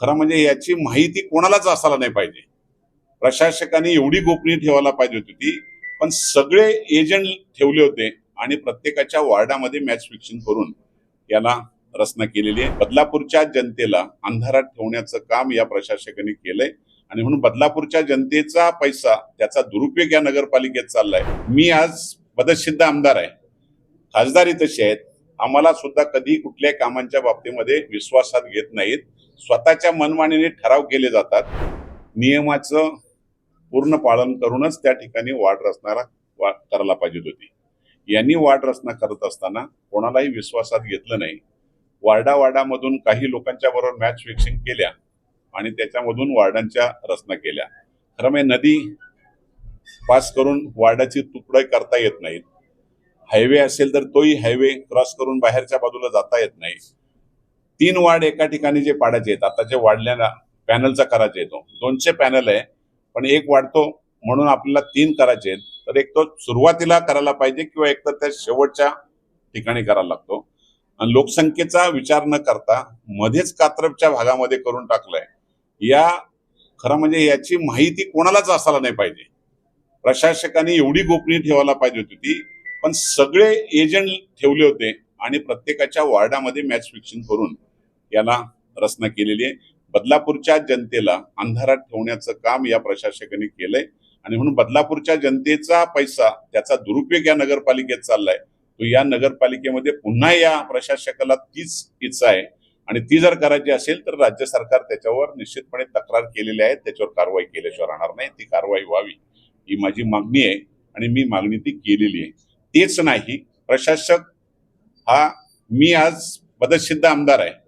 खरं म्हणजे याची माहिती कोणालाच असायला नाही पाहिजे. प्रशासकांनी एवढी गोपनीय ठेवायला पाहिजे होती ती. पण सगळे एजंट ठेवले होते आणि प्रत्येकाच्या वॉर्डामध्ये मॅच फिक्सिंग करून याला रचना केलेली आहे. बदलापूरच्या जनतेला अंधारात ठेवण्याचं काम या प्रशासकांनी केलंय. आणि म्हणून बदलापूरच्या जनतेचा पैसा त्याचा दुरुपयोग या नगरपालिकेत चाललाय. मी आज पदसिद्ध आमदार आहे. खासदारी तशी आहेत. आम्हाला सुद्धा कधी कुठल्याही कामांच्या बाबतीमध्ये विश्वासात घेत नाहीत. स्वतःच्या मनमानीने ठराव केले जातात. नियमाचं पूर्ण पालन करूनच त्या ठिकाणी वाढ रचणारा वा करायला पाहिजे होती. यांनी वाढ रचना करत असताना कोणालाही विश्वासात घेतलं नाही. वार्डा वार्डामधून काही लोकांच्या बरोबर मॅच फिक्सिंग केल्या आणि त्याच्यामधून वार्डांच्या रचना केल्या. खरं म्हणजे नदी पास करून वार्डाची तुकडे करता येत नाहीत. हायवे असेल तर तोही हायवे क्रॉस करून बाहेरच्या बाजूला जाता येत नाही. तीन वार्ड एका ठिकाणी जे पाडायचे आहेत आता जे वाढल्या पॅनलचा करायचा येतो दोनशे पॅनल आहे पण एक वाढतो म्हणून आपल्याला तीन करायचे आहेत. तर एक तो सुरुवातीला करायला पाहिजे किंवा एक तर त्या शेवटच्या ठिकाणी करायला लागतो. आणि लोकसंख्येचा विचार न करता मध्येच कात्रपच्या भागामध्ये करून टाकलंय. या खरं म्हणजे याची माहिती कोणालाच असायला नाही पाहिजे. प्रशासकांनी एवढी गोपनीय ठेवायला पाहिजे होती ती पण सगळे एजंट ठेवले होते आणि प्रत्येकाच्या वॉर्डामध्ये मॅच फिक्सिंग करून याला रचना केलेली आहे. बदलापूरच्या जनतेला अंधारात ठेवण्याचं काम या प्रशासकाने केलंय. आणि म्हणून बदलापूरच्या जनतेचा पैसा त्याचा दुरुपयोग या नगरपालिकेत चाललाय. तो या नगरपालिकेमध्ये पुन्हा या प्रशासकाला तीच इच्छा आहे. आणि ती जर करायची असेल तर राज्य सरकार त्याच्यावर निश्चितपणे तक्रार केलेली आहे. त्याच्यावर कारवाई केल्याशिवाय राहणार नाही. ती कारवाई व्हावी ही माझी मागणी आहे. आणि मी मागणी ती केलेली आहे. तेच नाही प्रशासक हा मी आज पदसिद्ध आमदार आहे.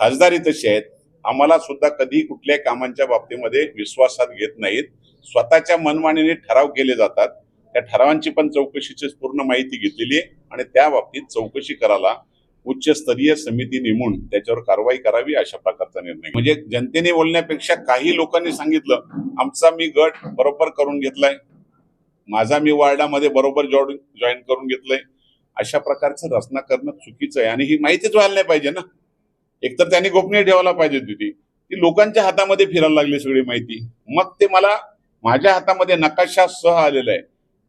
खासदारी तशी आहेत. आम्हाला सुद्धा कधी कुठल्याही कामांच्या बाबतीमध्ये विश्वासात घेत नाहीत. स्वतःच्या मनमानीने ठराव केले जातात. त्या ठरावांची पण चौकशीची पूर्ण माहिती घेतलेली आहे आणि त्या बाबतीत चौकशी करायला उच्चस्तरीय समिती नेमून त्याच्यावर कारवाई करावी अशा प्रकारचा निर्णय. म्हणजे जनतेने बोलण्यापेक्षा काही लोकांनी सांगितलं आमचा मी गट बरोबर करून घेतलाय. माझा मी वार्डामध्ये बरोबर जॉईन जॉईन करून घेतलंय. अशा प्रकारचं रचना करणं चुकीचं आहे आणि ही माहितीच व्हायला नाही पाहिजे ना. एकतर त्यांनी गोपनीय ठेवायला पाहिजे होती ती. लोकांच्या हातामध्ये फिरायला लागली सगळी माहिती. मग ते मला माझ्या हातामध्ये नकाशा सह आलेला आहे.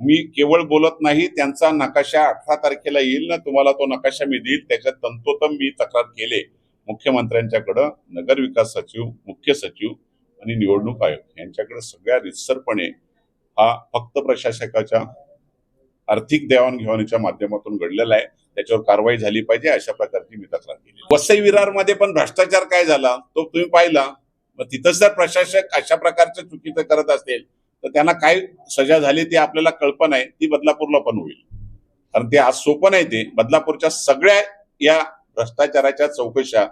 मी केवळ बोलत नाही त्यांचा नकाशा अठरा तारखेला येईल ना तुम्हाला तो नकाशा मी देईल. त्याच्यात तंतोतम मी तक्रार केले. मुख्यमंत्र्यांच्याकडं नगर विकास सचिव मुख्य सचिव आणि निवडणूक आयोग यांच्याकडे सगळ्या रितसरपणे हा फक्त प्रशासकाच्या आर्थिक देवाणघेवाणीच्या माध्यमातून घडलेला आहे. त्याच्यावर कारवाई झाली पाहिजे अशा प्रकारची मी तक्रार केली. वसई विरारमध्ये पण भ्रष्टाचार काय झाला तो तुम्ही पाहिला. मग तिथं जर प्रशासक अशा प्रकारचं चुकीचं करत असेल तर त्यांना काय सजा झाली ती आपल्याला कल्पना आहे ती बदलापूरला पण होईल. कारण ते आज सोपं नाही ते. बदलापूरच्या सगळ्या या भ्रष्टाचाराच्या चौकशा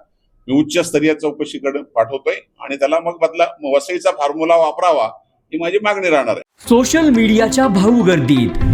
मी उच्चस्तरीय चौकशीकडे पाठवतोय आणि त्याला मग बदला वसईचा फॉर्म्युला वापरावा ही माझी मागणी राहणार आहे. सोशल मीडियाच्या भाऊ गर्दीत.